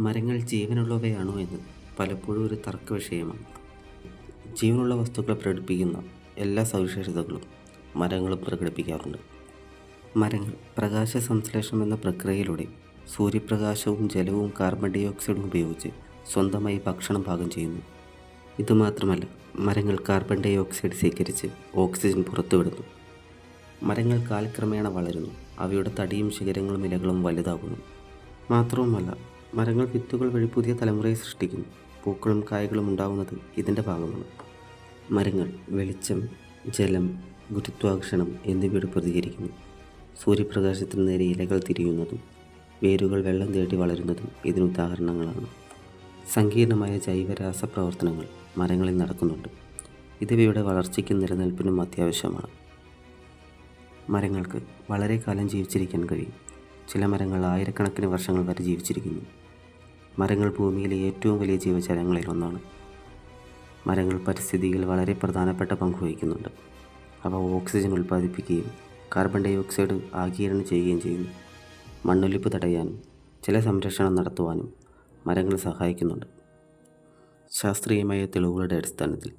മരങ്ങൾ ജീവനുള്ളവയാണോ എന്ന് പലപ്പോഴും ഒരു തർക്ക വിഷയമാണ് ജീവനുള്ള വസ്തുക്കളെ പ്രകടിപ്പിക്കുന്ന എല്ലാ സവിശേഷതകളും മരങ്ങളും പ്രകടിപ്പിക്കാറുണ്ട്. മരങ്ങൾ പ്രകാശ സംശ്ലേഷണം എന്ന പ്രക്രിയയിലൂടെ സൂര്യപ്രകാശവും ജലവും കാർബൺ ഡൈ ഓക്സൈഡും ഉപയോഗിച്ച് സ്വന്തമായി ഭക്ഷണം പാകം ചെയ്യുന്നു. ഇതുമാത്രമല്ല മരങ്ങൾ കാർബൺ ഡൈ ഓക്സൈഡ് സ്വീകരിച്ച് ഓക്സിജൻ പുറത്തുവിടുന്നു. മരങ്ങൾ കാലക്രമേണ വളരുന്നു. അവയുടെ തടിയും ശിഖരങ്ങളും ഇലകളും വലുതാകുന്നു. മാത്രവുമല്ല മരങ്ങൾ വിത്തുകൾ വഴി പുതിയ തലമുറയെ സൃഷ്ടിക്കുന്നു. പൂക്കളും കായകളും ഉണ്ടാകുന്നത് ഇതിന്റെ ഭാഗമാണ്. മരങ്ങൾ വെളിച്ചം ജലം ഗുരുത്വാകർഷണം എന്നിവയോട് പ്രതികരിക്കുന്നു. സൂര്യപ്രകാശത്തിന് നേരെ ഇലകൾ തിരിയുന്നതും വേരുകൾ വെള്ളം തേടി വളരുന്നതും ഇതിന് ഉദാഹരണങ്ങളാണ്. സങ്കീർണമായ ജൈവരാസ പ്രവർത്തനങ്ങൾ മരങ്ങളിൽ നടക്കുന്നുണ്ട്. ഇതിവയുടെ വളർച്ചയ്ക്കും നിലനിൽപ്പിനും അത്യാവശ്യമാണ്. മരങ്ങൾക്ക് വളരെ കാലം ജീവിച്ചിരിക്കാൻ കഴിയും. ചില മരങ്ങൾ ആയിരക്കണക്കിന് വർഷങ്ങൾ വരെ ജീവിച്ചിരിക്കുന്നു. മരങ്ങൾ ഭൂമിയിലെ ഏറ്റവും വലിയ ജീവജാലങ്ങളിൽ ഒന്നാണ്. മരങ്ങൾ പരിസ്ഥിതിയിൽ വളരെ പ്രധാനപ്പെട്ട പങ്ക് വഹിക്കുന്നുണ്ട്. അവ ഓക്സിജൻ ഉൽപ്പാദിപ്പിക്കുകയും കാർബൺ ഡൈ ഓക്സൈഡ് ആഗിരണം ചെയ്യുകയും ചെയ്യുന്നു. മണ്ണൊലിപ്പ് തടയാനും ചില സംരക്ഷണം നടത്തുവാനും മരങ്ങൾ സഹായിക്കുന്നുണ്ട്. ശാസ്ത്രീയമായ തെളിവുകളുടെ അടിസ്ഥാനത്തിൽ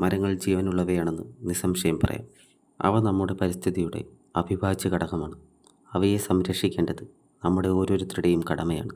മരങ്ങൾ ജീവനുള്ളവയാണെന്ന് നിസ്സംശയം പറയാം. അവ നമ്മുടെ പരിസ്ഥിതിയുടെ അവിഭാജ്യ ഘടകമാണ്. അവയെ സംരക്ഷിക്കേണ്ടത് നമ്മുടെ ഓരോരുത്തരുടെയും കടമയാണ്.